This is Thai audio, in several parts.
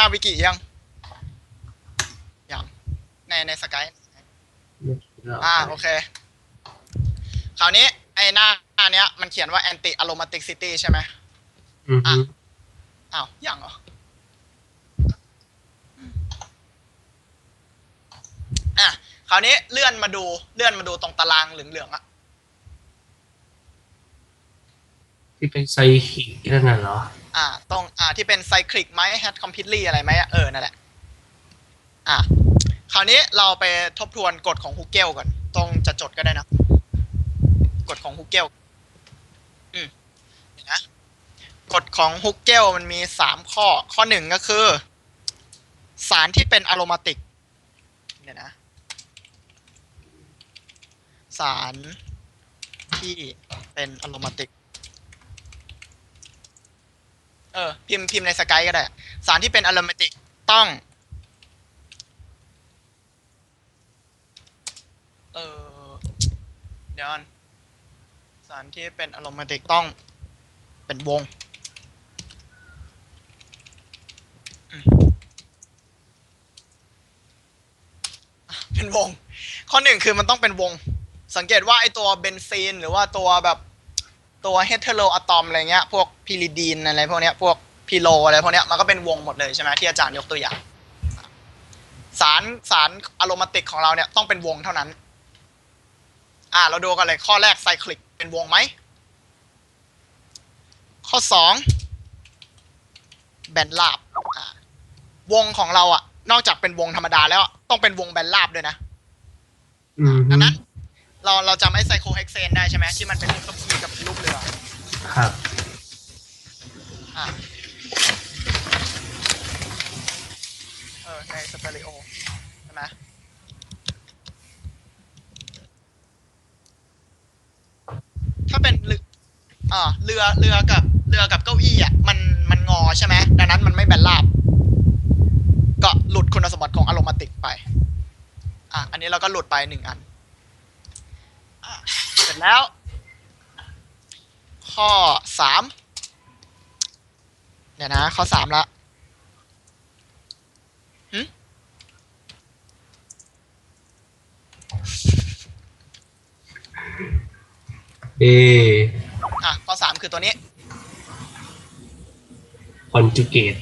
น้าวิกิยัง ยัง ในในสกายอ่าโอเค คราวนี้ ไอ้หน้าหน้าเนี้ย มันเขียนว่า anti aromatic city ใช่ไหมอือฮึอ้าวยังเหรอ อะ คราวนี้เลื่อนมาดูเลื่อนมาดูตรงตารางเหลืองๆอะที่เป็นไซคิกนั่นน่ะเหรอ อ่า ตรงอ่าที่เป็นไซคลิกไหม head completely อะไรไหมเออนั่นแหละ อะคราวนี้เราไปทบทวนกฎของฮุกเกลก่อน ตรงจะจดก็ได้นะกฎของฮุกเกลอืมเดี๋ยวนะกฎของฮุกเกลมันมีสามข้อ ข้อหนึ่งก็คือ สารที่เป็นอะโรมาติกเนี่ยนะ สารที่เป็นอะโรมาติก เออพิมพ์พิมพ์ในสกายก็ได้ สารที่เป็นอะโรมาติกต้อง เออเดี๋ยวก่อนสารที่เป็นอะโรมาติกต้อง เป็นวงอืมอะเป็นวง ข้อหนึ่งคือมันต้องเป็นวง สังเกตว่าไอตัวเบนซีนหรือว่าตัวแบบ ตัวเฮเทโรอะตอมอะไรเงี้ย พวกพิริดีนอะไรพวกเนี้ย พวกพิโลอะไรพวกเนี้ย มันก็เป็นวงหมดเลยใช่ไหมที่อาจารย์ยกตัวอย่าง สารสารอะโรมาติกของเราเนี่ยต้องเป็นวงเท่านั้น อ่า เราดูกันเลยข้อแรกไซคลิกเป็นวงไหม ข้อสองแบนลาบอ่าวงของเราอะนอกจากเป็นวงธรรมดาแล้วอะต้องเป็นวงแบนลาบด้วยนะอือฮึดังนั้น เราเราจำไอ้ไซโคเฮกเซนได้ใช่ไหมที่มันเป็นรูปกระพีกับรูปเรือครับ อะเออในสเตอริโอใช่ไหมถ้าเป็นเรืออ่าเรือเรือกับเรือกับเก้าอี้อะมันมันงอใช่ไหมดังนั้นมันไม่แบนราบก็หลุดคุณสมบัติของอารมติกไป อะอันนี้เราก็หลุดไปหนึ่งอันอะเส ร็จแล้ว ข้อสามเดี๋ยวนะ ข้อสามละเออะ ข้อสามคือตัวนี้ คอนจูเกต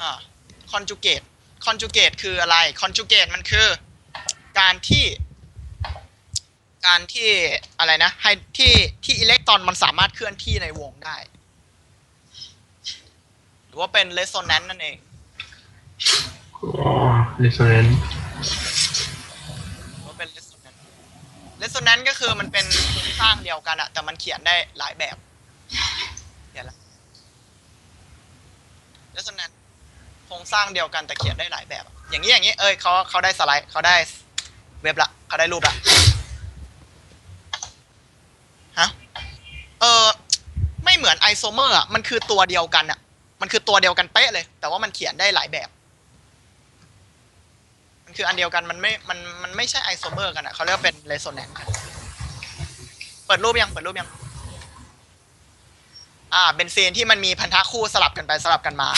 อ่าคอนจูเกตคอนจูเกตคืออะไร คอนจูเกตมันคือ การที่ การที่อะไรนะให้ที่ที่อิเล็กตรอนมันสามารถเคลื่อนที่ในวงได้ หรือว่าเป็นเรโซแนนซ์นั่นเองอ๋อเรสโซแนนหรือว่าเป็นเรโซแนนซ์เรโซแนนซ์ก็คือมันเป็นโครงสร้างเดียวกันอะแต่มันเขียนได้หลายแบบเดี๋ยวละเรโซแนนซ์โครงสร้างเดียวกันแต่เขียนได้หลายแบบอะอย่างนี้อย่างนี้เอ้ยเขาเขาได้สไลด์เขาได้เว็บละเขาได้รูปละฮะเออไม่เหมือนไอ โซเมอร์อะมันคือตัวเดียวกันอะมันคือตัวเดียวกันเป๊ะเลย แต่ว่ามันเขียนได้หลายแบบ มันคืออันเดียวกันมันไม่ มันมันไม่ใช่ไอโซเมอร์กันอะเขาเรียกว่าเป็นเรโซแนนซ์เปิดรูปยังเปิดรูปยัง อ่าเบนซีนที่มันมีพันธะคู่สลับกันไปสลับกันมา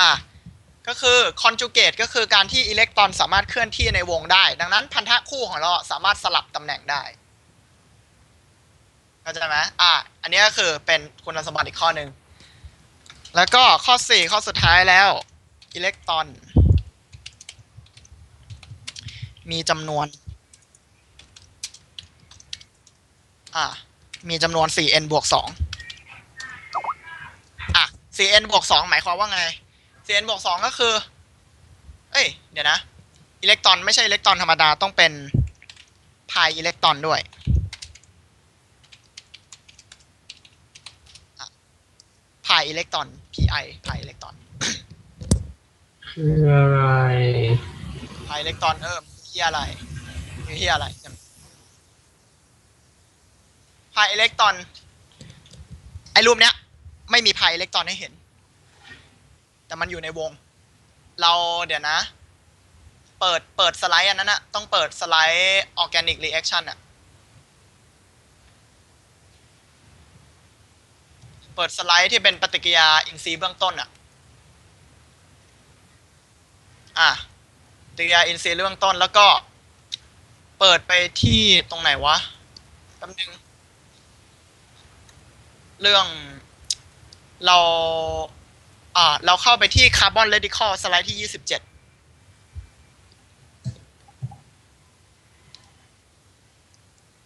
อ่าก็คือคอนจูเกตก็คือการที่อิเล็กตรอนสามารถเคลื่อนที่ในวงได้ ดังนั้นพันธะคู่ของเราสามารถสลับตำแหน่งได้ เข้าใจไหมอ่าอันนี้ก็คือเป็นคุณสมบัติอีกข้อหนึ่งแล้วก็ข้อสี่ข้อสุดท้ายแล้วอิเล็กตรอนมีจำนวน อ่า มีจำนวน 4n บวก 2 อะ 4n บวก 2 หมายความว่าไง 4n บวก 2 ก็คือ เอ้ย เดี๋ยวนะ อิเล็กตรอนไม่ใช่อิเล็กตรอนธรรมดา ต้องเป็นพายอิเล็กตรอนด้วย พายอิเล็กตรอน pi พายอิเล็กตรอนคืออะไรพายอิเล็กตรอนเออเฮียอะไรเฮียอะไรพายอิเล็กตรอน ไอ้รูปเนี้ย ไม่มีพายอิเล็กตรอนให้เห็น แต่มันอยู่ในวง เราเดี๋ยวนะ เปิดเปิดสไลด์อันนั้นอะต้องเปิดสไลด์ออร์แกนิกรีแอคชั่นอะ เปิดสไลด์ที่เป็นปฏิกิริยาอินทรีย์เบื้องต้นอะอะปฏิกิริยาอินทรีย์เรื่องต้นแล้วก็ เปิดไปที่ตรงไหนวะแป๊บนึง เรื่องเรา อ่า เราเข้าไปที่คาร์บอนเรดิคอลสไลด์ที่ยี่สิบเจ็ด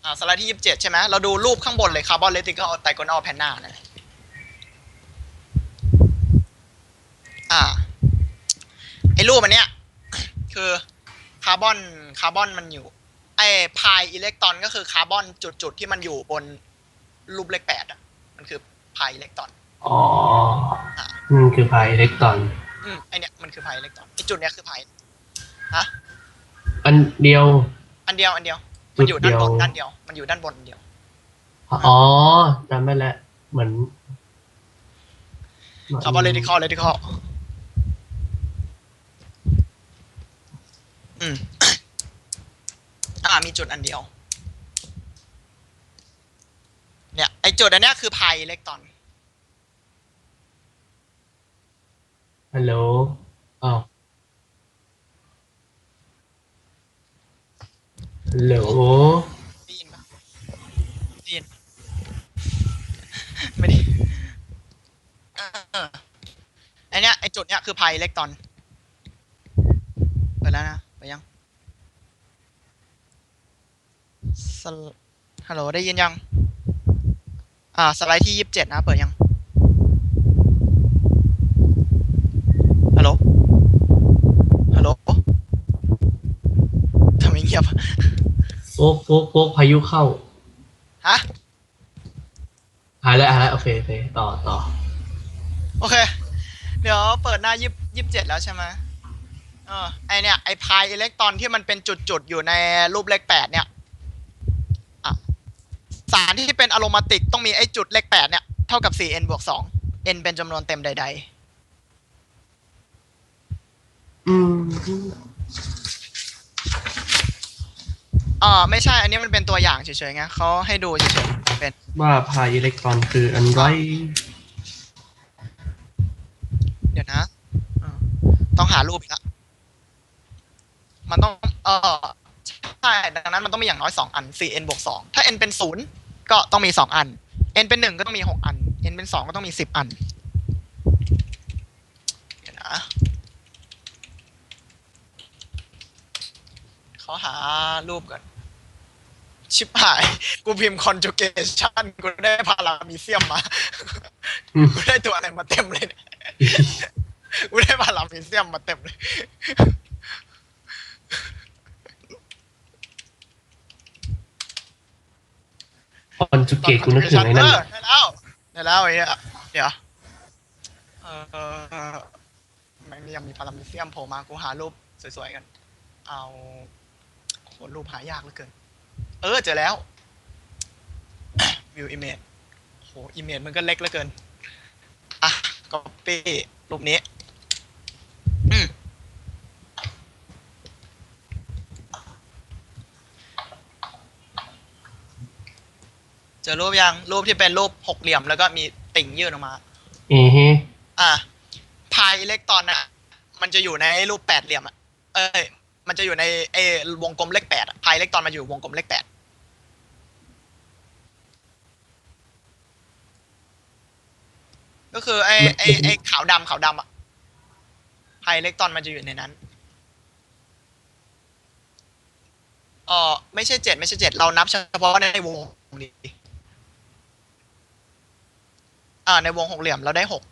อ่าสไลด์ที่ยี่สิบเจ็ดใช่ไหมเราดูรูปข้างบนเลยคาร์บอนเรดิคอลไตโกนอลแพนนานั่นแหละ อ่าไอ้รูปอันเนี้ย คือคาร์บอนคาร์บอนมันอยู่ ไอ้พายอิเล็กตรอนก็คือคาร์บอนจุดๆที่มันอยู่บนรูปเลขแปดอะ มันคือพายอิเล็กตรอนอ๋อนั่นคือพายอิเล็กตรอน อืมไอเนี้ยมันคือพายอิเล็กตรอนไอจุดเนี้ยคือพายฮะอันเดียว อันเดียวอันเดียว มันอยู่ด้านบนจุดเดียวด้านเดียว มันอยู่ด้านบนอันเดียว อ๋อจำได้แล้วเหมือนคาร์บอนเรดิคอลเรดิคอล อืม อ่า มีจุดอันเดียว เนี่ย ไอจุดอันเนี้ยคือพายอิเล็กตรอน ฮัลโหลอ้าวฮัลโหลได้ยินปะได้ยิน ไม่ได้เออไอเนี้ยไอจุดเนี้ยคือพายอิเล็กตรอนไปแล้วนะ ไปยัง สลฮัลโหลได้ยินยัง อ่า สไลด์ที่ยี่สิบเจ็ดนะ เปิดยัง ฮัลโหล ฮัลโหลทำไมเงียบอะโฟกโฟกโฟกพายุเข้าฮะ หายแล้วหายแล้วโอเคโอเคต่อต่อโอเค เดี๋ยวเปิดหน้ายี่ยี่สิบเจ็ดแล้วใช่ไหมเออไอเนี่ย ไอพายอิเล็กตรอนที่มันเป็นจุดๆ อยู่ในรูปเลขแปดเนี่ยอะ สารที่เป็นอะโรมาติกต้องมีไอจุดเลขแปดเนี่ย เท่ากับ 4n บวก2 n เป็นจำนวนเต็มใดอืมๆอ่าไม่ใช่อันนี้มันเป็นตัวอย่างเฉยๆไงเขาให้ดูเฉยๆเป็นว่าพายอิเล็กตรอนคืออันไรเดี๋ยวนะเออต้องหารูปอีกละมันต้องเออใช่ดังนั้นมันต้องมีอย่างน้อยสองอัน 4n บวกสองถ้า n เป็นศูนย์ ก็ต้องมีสองอัน n เป็นหนึ่งก็ต้องมีหกอัน n เป็นสองก็ต้องมีสิบอันเดี๋ยวนะเขาหารูปก่อนชิบหาย กูพิมพ์ conjugation กูได้พารามีเซียมมา กูได้ตัวอะไรมาเต็มเลยเนี่ยกูได้พารามีเซียมมาเต็มเลย คอนจูเกตกูนึกถึงไอ้นั่นเออได้แล้วได้แล้วไอ้เหี้ยเดี๋ยวเออแม่งยังมีพารามีเซียมโผล่มากูหารูปสวยๆกัน เอาโหรูปหายากเหลือเกิน เออเจอแล้ววิวอิมเมจโหอิมเมจมันก็เล็กเหลือเกินอะก็ปี้รูปนี้ อืมเจ อรูปยังรูปที่เป็นรูปหกเหลี่ยมแล้วก็มีติ่งยื่นออกมาเอเฮอะพายอิเล็กตรอนอะมันจะอยู่ในรูปแปดเหลี่ยมอะเอ้ยมันจะอยู่ในไอ้วงกลมเลขแปดอะพายอิเล็กตรอนมันอยู่วงกลมเลขแปดก็คือไอ้ไอ้ไอ้ขาวดำขาวดำอะพายอิเล็กตรอนมันจะอยู่ในนั้นเออไม่ใช่เจ็ดไม่ใช่เจ็ดเรานับเฉพาะในวงนี้ อ่าในวงหกเหลี่ยมเราได้หก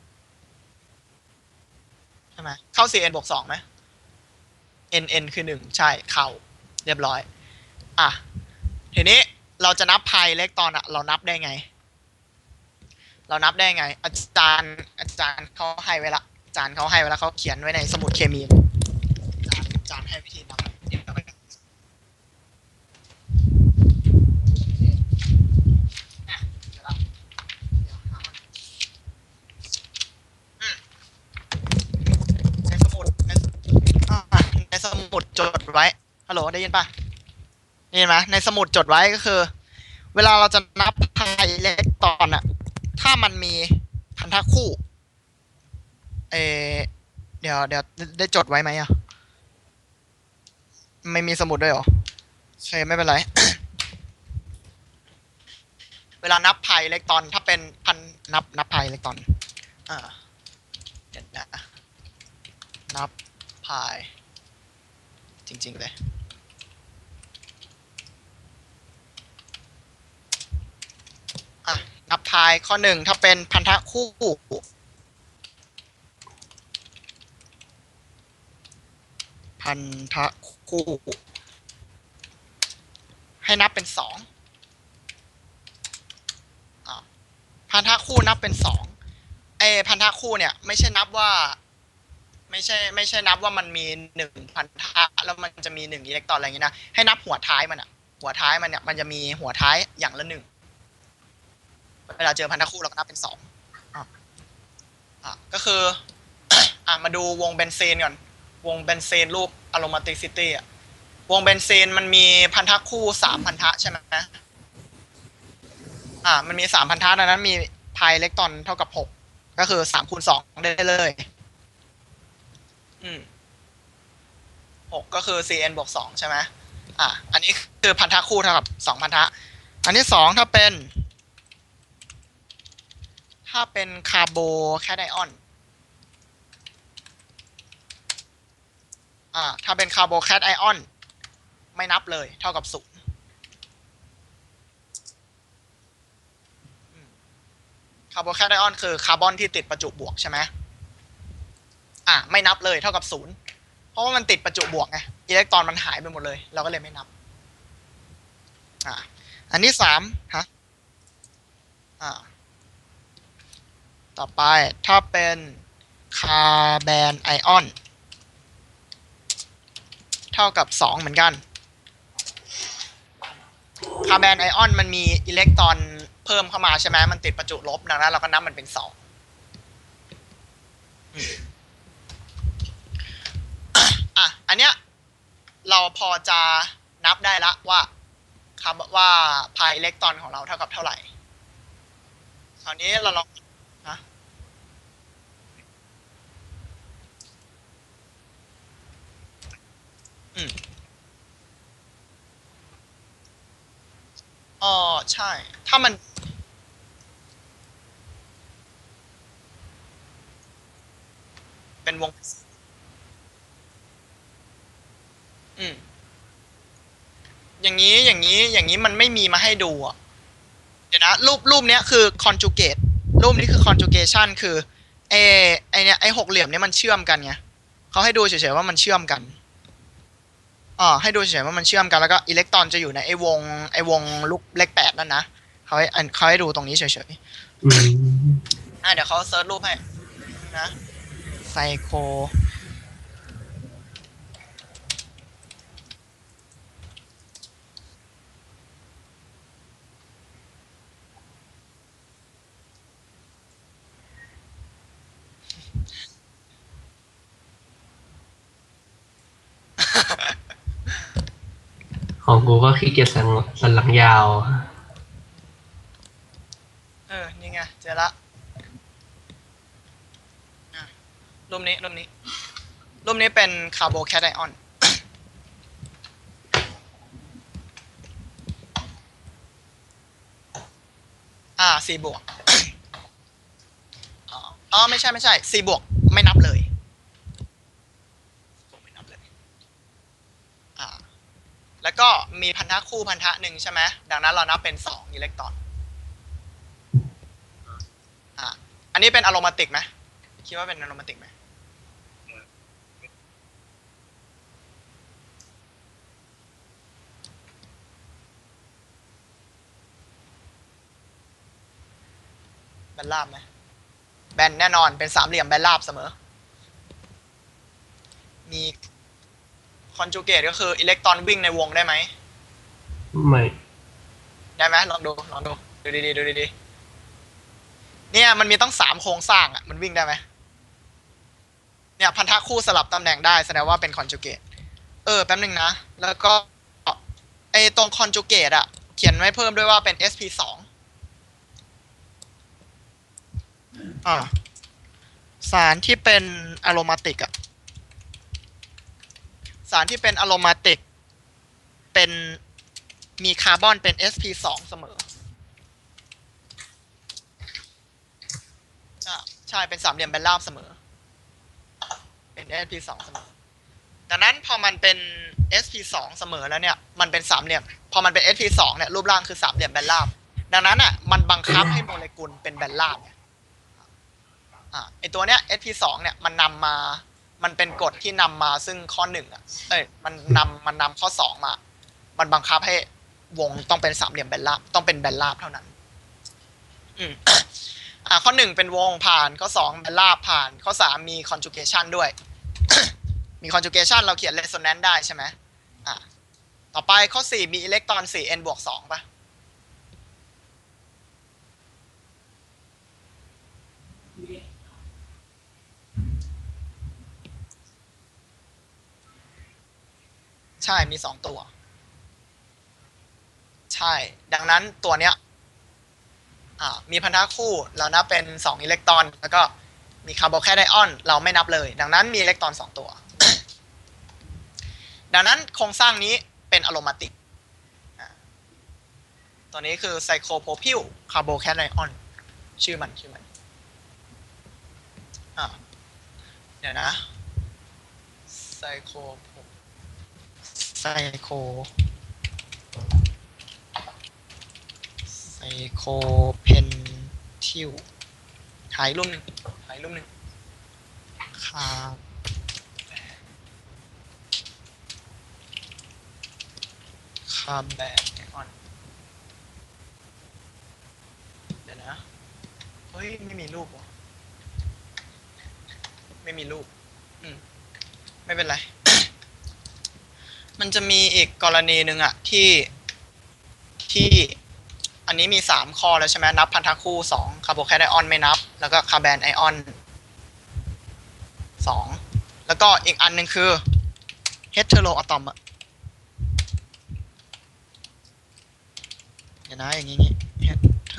ใช่ไหมเข้า 4n บวกสองไหม n n คือหนึ่งใช่เข้าเรียบร้อย อะทีนี้เราจะนับพายเล็กตอนอะเรานับได้ไง เรานับได้ไง อาจารย์อาจารย์เขาให้ไว้ละอาจารย์เขาให้ไว้แล้วเขาเขียนไว้ในสมุดเคมีอาจารย์ให้วิธีนับเดี๋ยวเราไปอะเดี๋ยวละเดี๋ยวหาก่อนอืมในสมุดในอ่าในสมุด จดไว้ฮัลโหลได้ยินปะได้ยินไหมในสมุดจดไว้ก็คือ เวลาเราจะนับพายอิเล็กตรอนอะถ้ามันมีพันธะคู่เอเดี๋ยวเดี๋ยวได้จดไว้ไหมอะไม่มีสมุดด้วยหรอโอเคไม่เป็นไร เวลานับพายอิเล็กตรอน ถ้าเป็นพันนับนับพายอิเล็กตรอนอ่าเดี๋ยวนะนับพาย จริง ๆ เลย อะ นับพายข้อหนึ่งถ้าเป็นพันธะคู่พันธะคู่ ให้นับเป็นสองอพันธะคู่นับเป็นสองเอพันธะคู่เนี่ย ไม่ใช่นับว่า ไม่ใช่ไม่ใช่นับว่ามันมีหนึ่งพันธะแล้วมันจะมีหนึ่งอิเล็กตรอนอะไรอย่างงี้นะให้นับหัวท้ายมันอะหัวท้ายมันเนี่ยมันจะมีหัวท้ายอย่างละหนึ่งเวลาเจอพันธะคู่เราก็นับเป็นสองอะก็คืออะมาดูวงเบนซีนก่อน วงเบนซีนรูป aromaticity อะวงเบนซีนมันมีพันธะคู่สามพันธะใช่ไหมอ่ามันมีสามพันธะดังนั้นมีพายอิเล็กตรอนเท่ากับหกก็คือสามคูณสองได้เลย อืมหกก็คือ cn บวกสองใช่ไหมอ่าอันนี้คือพันธะคู่เท่ากับสองพันธะ อันที่สองถ้าเป็น ถ้าเป็นคาร์โบแคไอออนอ่า ถ้าเป็นคาร์โบแคไอออนไม่นับเลย เท่ากับศูนย์คาร์โบแคไอออนคือคาร์บอนที่ติดประจุบวกใช่ไหม อ่าไม่นับเลยเท่ากับศูนย์เพราะว่ามันติดประจุบวกไงอิเล็กตรอนมันหายไปหมดเลย เราก็เลยไม่นับ อ่าอันที่สามฮะอ่าต่อไปถ้าเป็นคาร์แบนไอออน เท่ากับสองเหมือนกัน คาร์แบนไอออนมันมีอิเล็กตรอนเพิ่มเข้ามาใช่ไหมมันติดประจุลบดังนั้นเราก็นับมันเป็นส อะ อันเนี้ยเราพอจะนับได้ละว่าคาร์บว่าพายอิเล็กตรอนของเราเท่ากับเท่าไหร่คราวนี้เราลองฮะอืมอ๋อใช่ ถ้ามันเป็นวง อืม อย่างนี้อย่างนี้อย่างนี้มันไม่มีมาให้ดูอะเดี๋ยวนะ รูปรูปเนี้ยคือ conjugate รูปนี้คือ conjugation คือไอไอเนี้ยไอหกเหลี่ยมเนี้ยมันเชื่อมกันไงเขาให้ดูเฉยๆว่ามันเชื่อมกันอ๋อให้ดูเฉยๆว่ามันเชื่อมกันแล้วก็อิเล็กตรอนจะอยู่ในไอวงไอวงลูกเลขแปดนั่นนะเขาให้อันเขาให้ดูตรงนี้เฉยอืมๆอะเดี๋ยวเขาเซิร์ชรูปให้นะไซโค ของกูก็ขี้เกียจสันสันหลังยาว เออ นี่ไง เจอละอะรูปนี้รูปนี้รูปนี้เป็นคาร์โบแคทไอออน อ่า C บวก อ๋อ ไม่ใช่ไม่ใช่ C บวก ไม่นับเลยไม่นับเลย อ่า แล้วก็มีพั นธะคู่พันธะหนึ่งใช่ไหมดังนั้นเรานับเป็นสองอิเล็กตรอนอ่าอันนี้เป็นอะโรมาติกไหมคิดว่าเป็นอะโรมาติกไหมแบนราบไหมแบนแน่นอนเป็นสามเหลี่ยมแบนราบเสมอ มีคอนจูเกตก็คืออิเล็กตรอนวิ่งในวงได้ไหม ไม่ได้ไหมลองดูลองดูดูดีๆดูดีๆเนี่ยมันมีต้องสามโครงสร้างอะมันวิ่งได้ไหมเนี่ยพันธะคู่สลับตำแหน่งได้แสดงว่าเป็นคอนจูเกตเออแป๊บนึงนะ แล้วก็ไอตรงคอนจูเกตอะ เขียนไว้เพิ่มด้วยว่าเป็น sp สองอ่าสารที่เป็นอะโรมาติกอะสารที่เป็นอะโรมาติก เป็น มีคาร์บอนเป็น sp2 เสมอใช่เป็นสามเหลี่ยมแบนราบเสมอ เป็น sp2 เสมอ ดังนั้นพอมันเป็น sp2 เสมอแล้วเนี่ย มันเป็นสามเหลี่ยม พอมันเป็น sp2 เนี่ยรูปร่างคือสามเหลี่ยมแบนราบ ดังนั้นอะมันบังคับให้โมเลกุลเป็นแบนราบเนี่ยอะไอตัวเนี้ย sp2 เนี่ยมันนำมา มันเป็นกฎที่นำมาซึ่งข้อหนึ่งอะ เอ้ย มันนำมันนำข้อสองมา มันบังคับให้ วงต้องเป็นสามเหลี่ยมแบนราบต้องเป็นแบนราบเท่านั้น อืมอ่าข้อหนึ่งเป็นวงผ่านข้อสองแบนราบผ่าน ข้อสามมี conjugation ด้วย มี conjugation เราเขียน resonance ได้ใช่ไหมอ่าต่อไปข้อสี่มีอิเล็กตรอนสี่ n บวกสองป่ะใช่มีสองตัว ใช่ ดังนั้นตัวเนี้ยมีพันธะคู่เรานับเป็นสองอิเล็กตรอน แล้วก็มีคาร์โบแคไอออน เราไม่นับเลย ดังนั้นมีอิเล็กตรอนสองตัว ดังนั้นโครงสร้างนี้เป็นอะโรมาติกตัวนี้คือไซโคโพพิลคาร์โบแคไอออน ชื่อมันชื่อมันอ่าเดี๋ยวนะไซโคไซโค ไซโคเพนทิวหายรูปหนึ่งหายรูปหนึ่งคาคาแบกไอออนเดี๋ยวนะ เฮ้ย ไม่มีรูปวะไม่มีรูป อืม ไม่เป็นไร มันจะมีอีกกรณีหนึ่งอะที่ที่ อันนี้มีสามข้อแล้วใช่ไหมนับพันธะคู่สองคาร์โบแคทไอออนไม่นับ แล้วก็คาร์แบนไอออนสองแล้วก็อีกอันหนึ่งคือเฮเทโรอะตอมอะเดี๋ยวนะอย่างงี้เฮเท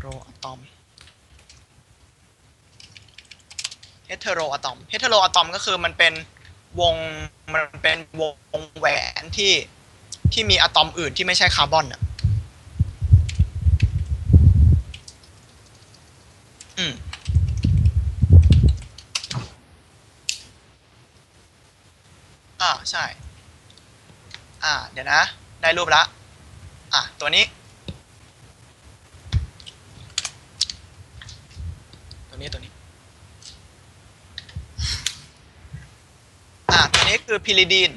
โรอะตอมเฮเทโรอะตอมเฮเทโรอะตอมก็คือมันเป็นวงมันเป็นวงแหวนที่ที่มีอะตอมอื่นที่ไม่ใช่คาร์บอนอะ อืมอ่าใช่ อ่า เดี๋ยวนะ ได้รูปละ อะ ตัวนี้ ตัวนี้ตัวนี้ อะ ตัวนี้คือพิริดีน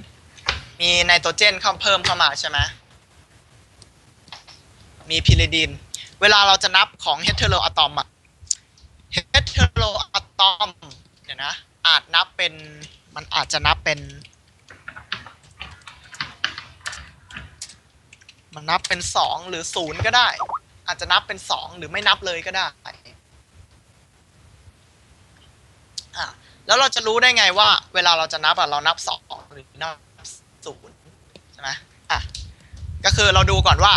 มีไนโตรเจนเข้าเพิ่มเข้ามาใช่ไหมมีพิริดีน เวลาเราจะนับของเฮตเทโรอะตอมอะเฮตเทโรอะ ตอมเดี๋ยวนะ อาจนับเป็นมันอาจจะนับเป็น มันนับเป็นสองหรือศูนย์ก็ได้ อาจจะนับเป็นสองหรือไม่นับเลยก็ได้อะแล้วเราจะรู้ได้ไงว่า เวลาเราจะนับอะเรานับสองหรือนับศูนย์ใช่ไหมอะก็คือเราดูก่อนว่า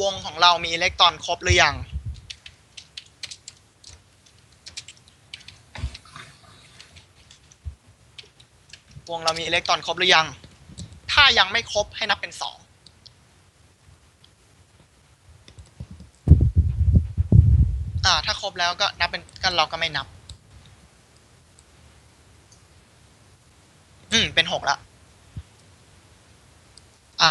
วงของเรามีอิเล็กตรอนครบหรือยัง วงเรามีอิเล็กตรอนครบหรือยัง ถ้ายังไม่ครบให้นับเป็นสองอ่าถ้าครบแล้วก็นับเป็นก็เราก็ไม่นับ อืม เป็นหกละ อ่า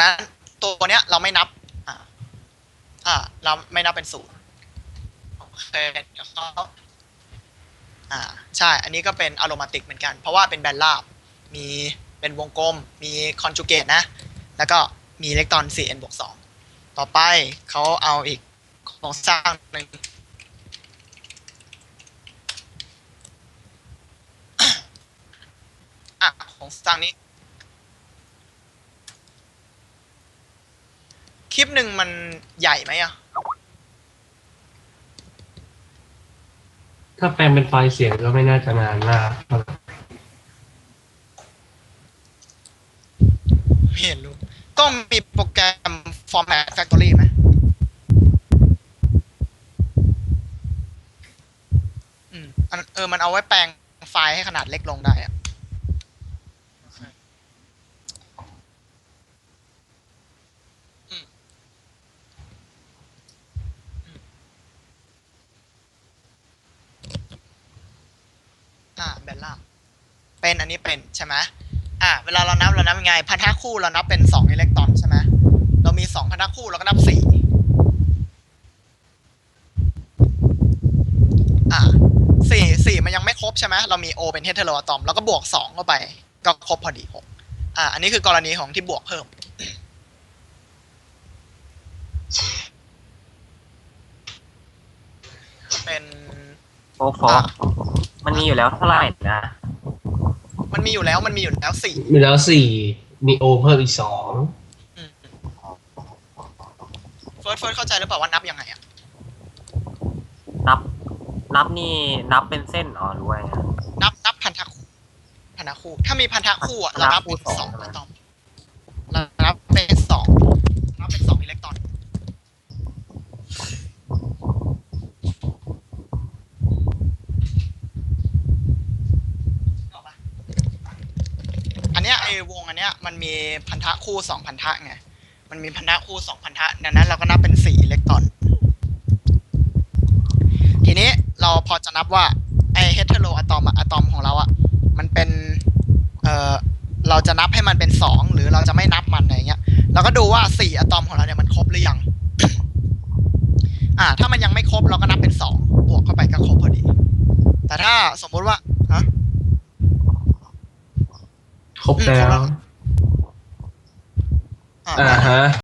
นั้นตัวเนี้ย เราไม่นับ อ่า อ่า เราไม่นับเป็นศูนย์โอเคเดี๋ยวเขา อ่าใช่ อันนี้ก็เป็นอะโรมาติกเหมือนกัน เพราะว่าเป็นแบนราบ มีเป็นวงกลม มีคอนจูเกตนะ แล้วก็มีอิเล็กตรอน 4n บวก2ต่อไปเขาเอาอีกโครงสร้างหนึ่งอะของสร้างนี้ คลิปหนึ่งมันใหญ่ไหมอะ ถ้าแปลงเป็นไฟล์เสียงก็ไม่น่าจะนานมากเท่าไหร่ไม่เห็นรูกต้องมีโปรแกรม Format Factory ไหมอืมอันเออ มันเอาไว้แปลงไฟล์ให้ขนาดเล็กลงได้อะ แบนล่างเป็นอันนี้เป็นใช่ไหมอะเวลาเรานับเรานับยัง ไงพันธะคู่เรานับเป็นสองอิเล็กตรอนใช่ไหมเรามีสองพันธะคู่เราก็นับสี่อะสี่สี่มันยังไม่ครบใช่ไหมเรามีโอเป็นเฮเทโรอะตอมเราก็บวกสองเข้าไป ก็ครบพอดีหกอะอันนี้คือกรณีของที่บวกเพิ่ม เป็นโฟกโฟกมันมีอยู่แล้วเท่าไหร่นะ มันมีอยู่แล้วมันมีอยู่แล้วสี่มีแล้วสี่มีโอเพิ่มอีกสองเฟิร์สเฟิร์สเข้าใจหรือเปล่าว่านับยังไงอะนับ นับนี่นับเป็นเส้นอ๋อหรือว่าไงนับนับพันธะคู่พันธะคู่ ถ้ามีพันธะคู่อะเรานับเป็นสองอะตอมเรานับเป็นสองนับเป็นสองอิเล็กตรอนนึกออกปะอันเนี้ยไอ้ วงอันเนี้ยมันมีพันธะคู่สองพันธะไง มันมีพันธะคู่สองพันธะดังนั้นเราก็นับเป็นสี่อิเล็กตรอน ทีนี้เราพอจะนับว่าไอเฮเทโรอะตอมอะตอมของเราอะมันเป็นเอ่อเราจะนับให้มันเป็นสองหรือเราจะไม่นับมันอะไรเงี้ยเราก็ดูว่าสี่อะตอมของเราเนี่ยมันครบหรือยัง อ่า ถ้ามันยังไม่ครบเราก็นับเป็นสองบวกเข้าไปก็ครบพอดี แต่ถ้าสมมุติว่าฮะ ครบแล้ว อ่าอ่าฮะ